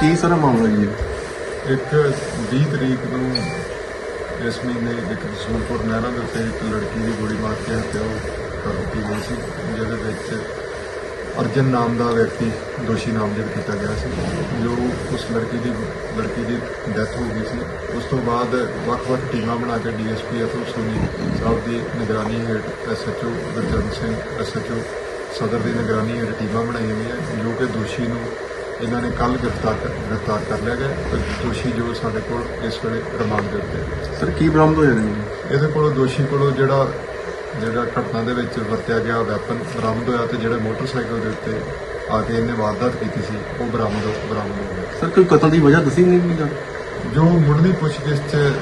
ਕੀ ਸਾਰਾ ਮਾਮਲਾ ਜੀ? ਇੱਕ 20 ਤਰੀਕ ਨੂੰ ਇਸ ਮਹੀਨੇ ਇੱਕ ਰਸੂਲਪੁਰ ਨਹਿਰਾਂ ਦੇ ਉੱਤੇ ਇੱਕ ਲੜਕੀ ਦੀ ਗੋਲੀ ਮਾਰ ਕੇ ਹੱਤਿਆ ਕਰ ਦਿੱਤੀ ਗਈ ਸੀ, ਜਿਹਦੇ ਵਿੱਚ ਅਰਜਨ ਨਾਮ ਦਾ ਵਿਅਕਤੀ ਦੋਸ਼ੀ ਨਾਮਜ਼ਦ ਕੀਤਾ ਗਿਆ ਸੀ, ਜੋ ਉਸ ਲੜਕੀ ਦੀ ਲੜਕੀ ਦੀ ਡੈਥ ਹੋ ਗਈ ਸੀ। ਉਸ ਤੋਂ ਬਾਅਦ ਵੱਖ-ਵੱਖ ਟੀਮਾਂ ਬਣਾ ਕੇ ਡੀਐਸਪੀ ਅਤੁਲ ਸੋਨੀ ਸਾਹਿਬ ਦੀ ਨਿਗਰਾਨੀ ਹੇਠ ਐਸਐਚਓ ਗੁਰਜਨ ਸਿੰਘ ਐਸਐਚਓ ਸਦਰ ਦੀ ਨਿਗਰਾਨੀ ਹੇਠ ਟੀਮਾਂ ਬਣਾਈਆਂ ਗਈਆਂ, ਜੋ ਕਿ ਦੋਸ਼ੀ ਨੂੰ ਇਹਨਾਂ ਨੇ ਕੱਲ ਗ੍ਰਿਫਤਾਰ ਗ੍ਰਿਫਤਾਰ ਕਰ ਲਿਆ ਗਿਆ ਤੇ ਦੋਸ਼ੀ ਜੋ ਸਾਡੇ ਕੋਲ ਇਸ ਵੇਲੇ ਰਿਮਾਂਡ ਦੇ ਉੱਤੇ। ਸਰ ਕੀ ਬਰਾਮਦ ਹੋਇਆ ਜੀ ਇਹਦੇ ਕੋਲੋਂ ਦੋਸ਼ੀ ਕੋਲੋਂ ਜਿਹੜਾ ਜਿਹੜਾ ਘਟਨਾ ਦੇ ਵਿੱਚ ਵਰਤਿਆ ਗਿਆ ਵੈਪਨ ਬਰਾਮਦ ਹੋਇਆ ਤੇ ਜਿਹੜੇ ਮੋਟਰਸਾਈਕਲ ਦੇ ਉੱਤੇ ਆ ਕੇ ਇਹਨੇ ਵਾਰਦਾਤ ਕੀਤੀ ਸੀ ਉਹ ਬਰਾਮਦ ਬਰਾਮਦ ਹੋ ਗਿਆ। ਸਰ ਕੋਈ ਕਤਲ ਦੀ ਵਜ੍ਹਾ ਦੱਸੀ ਨਹੀਂ ਗਈ ਜੋ? ਮੁੱਢਲੀ ਪੁੱਛਗਿੱਛ 'ਚ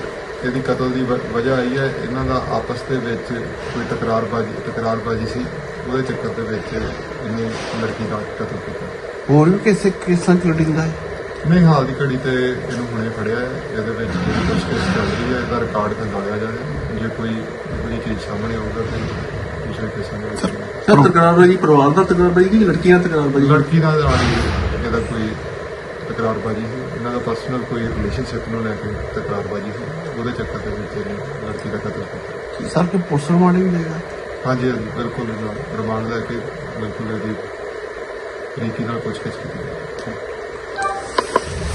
ਇਹਦੀ ਕਤਲ ਦੀ ਵਜ੍ਹਾ ਆਈ ਹੈ ਇਹਨਾਂ ਦਾ ਆਪਸ ਦੇ ਵਿੱਚ ਕੋਈ ਤਕਰਾਰਬਾਜ਼ੀ ਤਕਰਾਰਬਾਜ਼ੀ ਸੀ ਉਹਦੇ ਚੱਕਰ ਦੇ ਵਿੱਚ ਇਹਨੇ ਲੜਕੀ ਦਾ ਕਤਲ ਕੀਤਾ। ਹੋਰ ਵੀ ਕਿਸੇ ਕਿਸਾਂ ਚ ਲੁੱਟਿੰਦਾ ਹੈ? ਨਹੀਂ ਹਾਲ ਦੀ ਘੜੀ ਤੇ ਇਹਨੂੰ ਹੁਣੇ ਫੜਿਆ ਹੈ। ਇਹਦੇ ਵਿੱਚ ਜਿਹੜੀ ਪੁੱਛਗਿੱਛ ਚੱਲ ਰਹੀ ਹੈ ਇਹਦਾ ਰਿਕਾਰਡ ਖੰਗਾਲਿਆ ਜਾਵੇ। ਜੇ ਕੋਈ ਕੋਈ ਚੀਜ਼ ਸਾਹਮਣੇ ਆਊਗਾ ਤੇ ਕੇਸਾਂ ਦੇ ਵਿੱਚ ਸਰ ਤਕਰਾਰਬਾਜੀ ਪਰਿਵਾਰ ਦਾ ਤਕਰਾਰਬਾਜੀ ਕਿ ਲੜਕੀਆਂ ਤਕਰਾਰਬਾਜੀ? ਲੜਕੀ ਨਾਲ ਆ ਇਹਦਾ ਕੋਈ ਤਕਰਾਰਬਾਜ਼ੀ ਸੀ ਇਹਨਾਂ ਦਾ ਪਰਸਨਲ ਕੋਈ ਰਿਲੇਸ਼ਨਸ਼ਿਪ ਨੂੰ ਲੈ ਕੇ ਤਕਰਾਰਬਾਜ਼ੀ ਸੀ ਉਹਦੇ ਚੱਕਰ ਦੇ ਵਿੱਚ ਇਹਨੇ ਲੜਕੀ ਦਾ ਕਤਲ ਕੀਤਾ। ਸਰ ਕੋਈ ਪੋਸਟਰ ਮਾਰਨੇ ਵੀ ਹਾਂਜੀ ਹਾਂਜੀ, ਬਿਲਕੁਲ। ਰਿਮਾਂਡ ਲੈ ਕੇ ਬਿਲਕੁਲ ਇਹਦੀ ਤਰੀਕੇ ਨਾਲ ਪੁੱਛਗਿੱਛ ਕੀਤੀ। ਜਾਵੇ